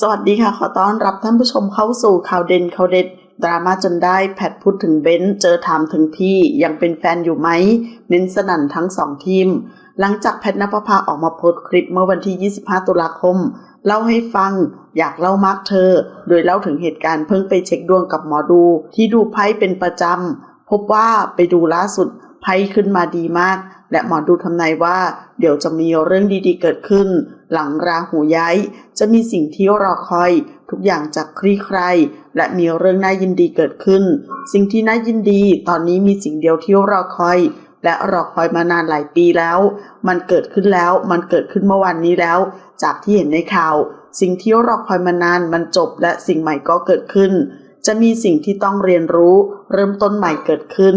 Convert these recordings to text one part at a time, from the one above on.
สวัสดีค่ะ ขอต้อนรับท่านผู้ชมเข้าสู่ข่าวเด่นข่าวเด็ดดราม่าจนได้แพทพูดถึงเบนซ์เจอถามถึงพี่ยังเป็นแฟนอยู่ไหมเน้นสนั่นทั้งสองทีม หลังจากแพทนภพาออกมาโพสต์คลิปเมื่อวันที่ 25 ตุลาคม เล่าให้ฟังอยากเล่ามากเธอ โดยเล่าถึงเหตุการณ์เพิ่งไปเช็คดวงกับหมอดู ที่ดูไพ่เป็นประจำพบว่าไปดูล่าสุดไพ่ขึ้นมาดีมาก และหมอดูทำนายว่า เดี๋ยวจะมีเรื่องดีๆเกิดขึ้น หลังราหูย้าย จะมีสิ่งที่รอคอย ทุกอย่างจะคลี่คลายและมีเรื่องน่ายินดีเกิดขึ้น สิ่งที่น่ายินดีตอนนี้มีสิ่งเดียวที่รอคอย และรอคอยมานานหลายปีแล้ว มันเกิดขึ้นแล้วมันเกิดขึ้นเมื่อวันนี้แล้ว จากที่เห็นในข่าว สิ่งที่รอคอยมานานมันจบและสิ่งใหม่ก็เกิดขึ้น จะมีสิ่งที่ต้องเรียนรู้ เริ่มต้นใหม่เกิดขึ้น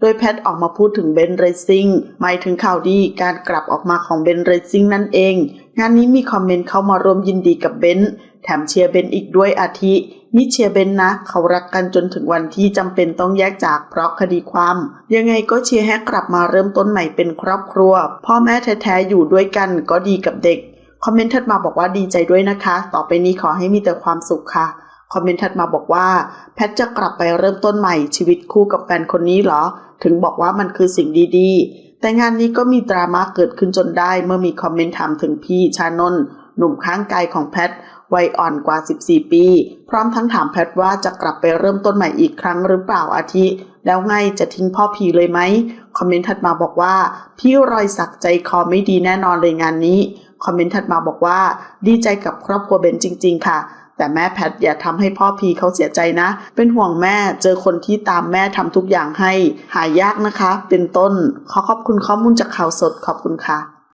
โดยแพทออกมาพูดถึงเบนเรซิ่งหมายถึงข่าวดีการกลับออกมาของเบนเรซิ่งนั่นเอง งานนี้มีคอมเมนต์เข้ามาร่วมยินดีกับเบนแถมเชียร์เบนอีกด้วยอาทินี่เชียร์เบนนะ เขารักกันจนถึงวันที่จำเป็นต้องแยกจากเพราะคดีความ ยังไงก็เชียร์ให้กลับมาเริ่มต้นใหม่เป็นครอบครัว พ่อแม่แท้ๆอยู่ด้วยกันก็ดีกับเด็ก คอมเมนต์ถัดมาบอกว่าดีใจด้วยนะคะ ต่อไปนี้ขอให้มีแต่ความสุขค่ะ คอมเมนต์ถัดมาบอกว่า แพทจะกลับไปเริ่มต้นใหม่ชีวิตคู่กับแฟนคนนี้เหรอ ถึงบอกว่ามันคือสิ่งดีๆ แต่งานนี้ก็มีดราม่าเกิดขึ้นจนได้เมื่อมีคอมเมนต์ถามถึงพี่ชานนท์หนุ่มข้างกายของแพทวัยอ่อนกว่า 14 ปี พร้อมทั้งถามแพทว่าจะกลับไปเริ่มต้นใหม่อีกครั้งหรือเปล่าอาทิ แล้วไงจะทิ้งพ่อพีเลยไหม คอมเมนต์ถัดมาบอกว่า พี่รอยสักใจคอไม่ดีแน่นอนเลยงานนี้ คอมเมนต์ถัดมาบอกว่า ดีใจกับครอบครัวเบนจริง ๆ ค่ะ แต่แม่แพทอย่าทำให้พ่อพีเขาเสียใจนะ เป็นห่วงแม่เจอคนที่ตามแม่ทำทุกอย่างให้ หายากนะคะ เป็นต้น ขอขอบคุณข้อมูลจากข่าวสดขอบคุณค่ะ